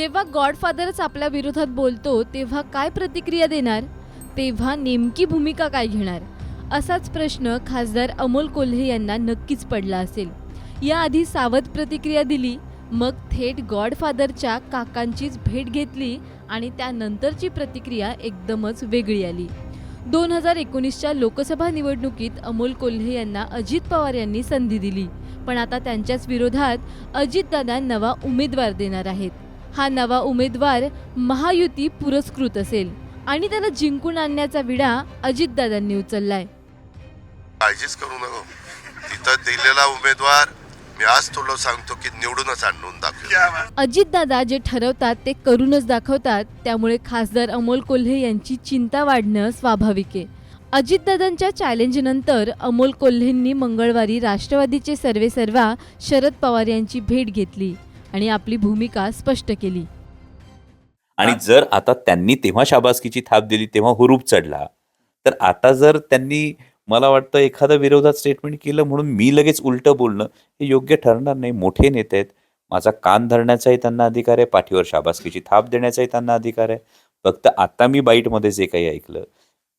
जेव्हा गॉडफादरच आपल्या विरोधात बोलतो तेव्हा काय प्रतिक्रिया देणार? तेव्हा नेमकी भूमिका काय घेणार? असाच प्रश्न खासदार अमोल कोल्हे यांना नक्कीच पडला असेल. याआधी सावध प्रतिक्रिया दिली मग थेट गॉडफादरच्या काकांचीच भेट घेतली आणि त्यानंतरची प्रतिक्रिया एकदमच वेगळी आली. दोन हजार एकोणीसच्या लोकसभा निवडणुकीत अमोल कोल्हे यांना अजित पवार यांनी संधी दिली पण आता त्यांच्याच विरोधात अजितदादा नवा उमेदवार देणार आहेत. हा नवा उमेदवार महायुती पुरस्कृत असेल. आणि त्याला जिंकून आणण्याचा विडा अजितदादांनी उचललाय. काळजीच करू नको. तिथं दिलेला उमेदवार मी आज तुला सांगतो की निवडूनच आणून दाखव. अजितदादा जे ठरवतात ते करूनच दाखवतात. त्यामुळे खासदार अमोल कोल्हे यांची चिंता वाढणं स्वाभाविक आहे. अजितदादांच्या चॅलेंजनंतर अमोल कोल्हेंनी मंगळवारी राष्ट्रवादीचे सर्वेसर्वा शरद पवार यांची भेट घेतली. आणि आपली भूमिका स्पष्ट केली. आणि जर आता त्यांनी तेव्हा शाबासकीची थाप दिली तेव्हा हुरूप चढला तर आता जर त्यांनी मला वाटतं एखादं विरोधात स्टेटमेंट केलं म्हणून मी लगेच उलटं बोलणं हे योग्य ठरणार नाही. मोठे नेते आहेत. माझा कान धरण्याचाही त्यांना अधिकार आहे. पाठीवर शाबासकीची थाप देण्याचाही त्यांना अधिकार आहे. फक्त आता मी बाईटमध्ये जे काही ऐकलं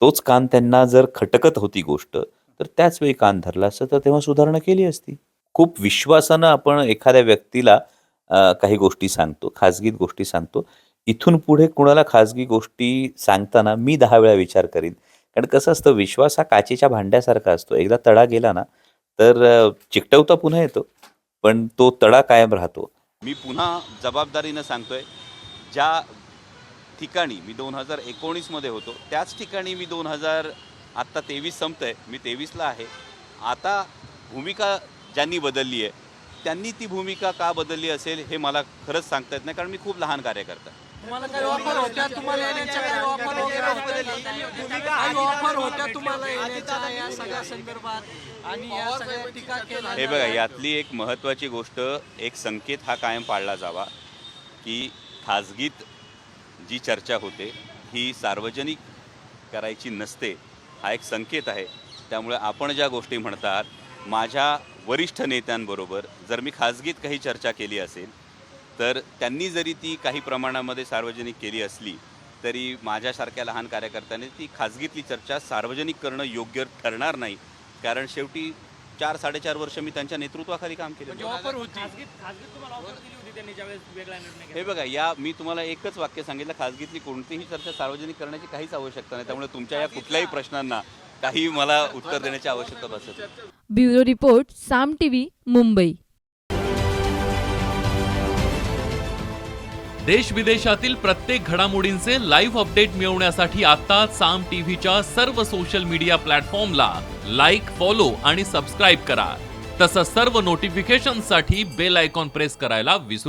तोच कान त्यांना जर खटकत होती गोष्ट तर त्याच वेळी कान धरला असतं तर तेव्हा सुधारणा केली असती. खूप विश्वासानं आपण एखाद्या व्यक्तीला काही गोष्टी सांगतो खाजगीत गोष्टी सांगतो. इथून पुढे कुणाला खाजगी गोष्टी सांगताना मी दहा वेळा विचार करीन. कारण कसं असतं विश्वास हा काचेच्या भांड्यासारखा असतो. एकदा तडा गेला ना तर चिकटवता पुन्हा येतो. पण तो तडा कायम राहतो. मी पुन्हा जबाबदारीनं सांगतोय ज्या ठिकाणी मी दोन हजार एकोणीसमध्ये होतो त्याच ठिकाणी मी दोन हजार आत्ता तेवीस संपतंय. मी तेवीसला आहे. आता भूमिका ज्यांनी बदलली आहे त्यांनी ती भूमिका का बदलली असेल हे मला खरंच सांगता येत नाही कारण मी खूप लहान कार्यकर्ता. आहे. तुम्हाला काही ऑफर होत्या? तुम्हाला येण्याच्या काही ऑफर वगैरे काही ऑफर होत्या? तुम्हाला येण्याच्या या सगळ्या संदर्भात? आणि या सगळ्या टीका केल्या हे बघा यातली एक महत्त्वाची गोष्ट एक संकेत हा कायम पाळला जावा की खाजगीत जी चर्चा होते ही सार्वजनिक करायची नसते हा एक संकेत आहे. त्यामुळे आपण ज्या गोष्टी म्हणतात माझ्या वरिष्ठ नेत्यांबरोबर जर मी खाजगीत काही चर्चा केली असेल तर त्यांनी जरी ती काही प्रमाणामध्ये सार्वजनिक केली असली तरी माझ्यासारख्या लहान कार्यकर्त्याने ती खाजगीतली चर्चा सार्वजनिक करणं योग्य ठरणार नाही. कारण शेवटी चार साडेचार वर्ष मी त्यांच्या नेतृत्वाखाली काम केलं ऑफर होती. हे बघा या मी तुम्हाला एकच वाक्य सांगितलं खाजगीतली कोणतीही चर्चा सार्वजनिक करण्याची काहीच आवश्यकता नाही. त्यामुळे तुमच्या या कुठल्याही प्रश्नांना काही मला उत्तर देण्याची आवश्यकता भासत. Bureau report Saam TV Mumbai देश विदेशातील प्रत्येक घडामोडींचे लाईव्ह अपडेट मिळवण्यासाठी आता साम टीव्हीच्या सर्व सोशल मीडिया प्लॅटफॉर्मला लाईक फॉलो आणि सबस्क्राईब करा तसंच सर्व नोटिफिकेशनसाठी बेल आयकॉन प्रेस करायला विसरू